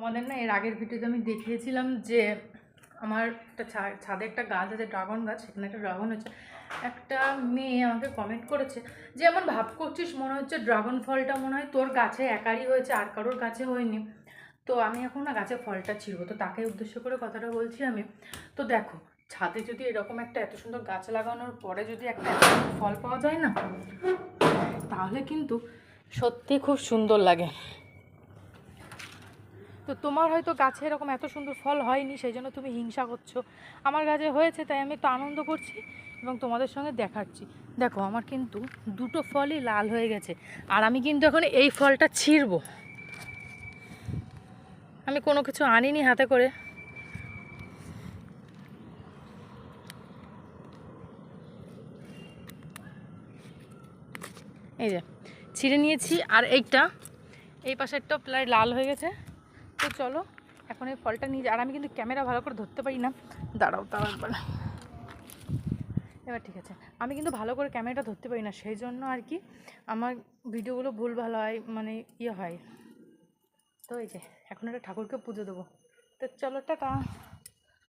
তোমাদের না এর আগের ভিডিওতে আমি দেখিয়েছিলাম যে আমার একটা ছাদে একটা গাছ আছে, ড্রাগন গাছ, সেখানে একটা ড্রাগন হচ্ছে একটা মেয়ে আমাকে কমেন্ট করেছে যে, এমন ভাব করছিস মনে হচ্ছে ড্রাগন ফলটা মনে হয় তোর গাছে একারই হয়েছে, আর কারোর গাছে হয়নি। তো আমি এখন না গাছে ফলটা ছিড়বো। তো তাকে উদ্দেশ্য করে কথাটা বলছি আমি। তো দেখো, ছাদে যদি এরকম একটা এত সুন্দর গাছ লাগানোর পরে যদি একটা ফল পাওয়া যায় না, তাহলে কিন্তু সত্যি খুব সুন্দর লাগে। তো তোমার হয়তো গাছে এরকম এত সুন্দর ফল হয়নি, সেই জন্য তুমি হিংসা করছ। আমার গাছে হয়েছে, তাই আমি তো আনন্দ করছি এবং তোমাদের সঙ্গে দেখাচ্ছি। দেখো, আমার কিন্তু দুটো ফলই লাল হয়ে গেছে, আর আমি কিন্তু এখন এই ফলটা ছিঁড়বো। আমি কোনো কিছু আনিনি হাতে করে। এই যে, ছিঁড়ে নিয়েছি, আর এইটা, এই পাশেরটা প্রায় লাল হয়ে গেছে। তো চলো, এখন এই ফলটা নিয়ে আর আমি কিন্তু ক্যামেরা ভালো করে ধরতে পারি না। দাঁড়াও তাও একবার। এবার ঠিক আছে। আমি কিন্তু ভালো করে ক্যামেরাটা ধরতে পারি না, সেই জন্য আর কি আমার ভিডিওগুলো ভুল ভালো হয় মানে ইয়ে হয়। তো এই যে, এখন একটা ঠাকুরকে পুজো দেবো। তো চলো, টাটা।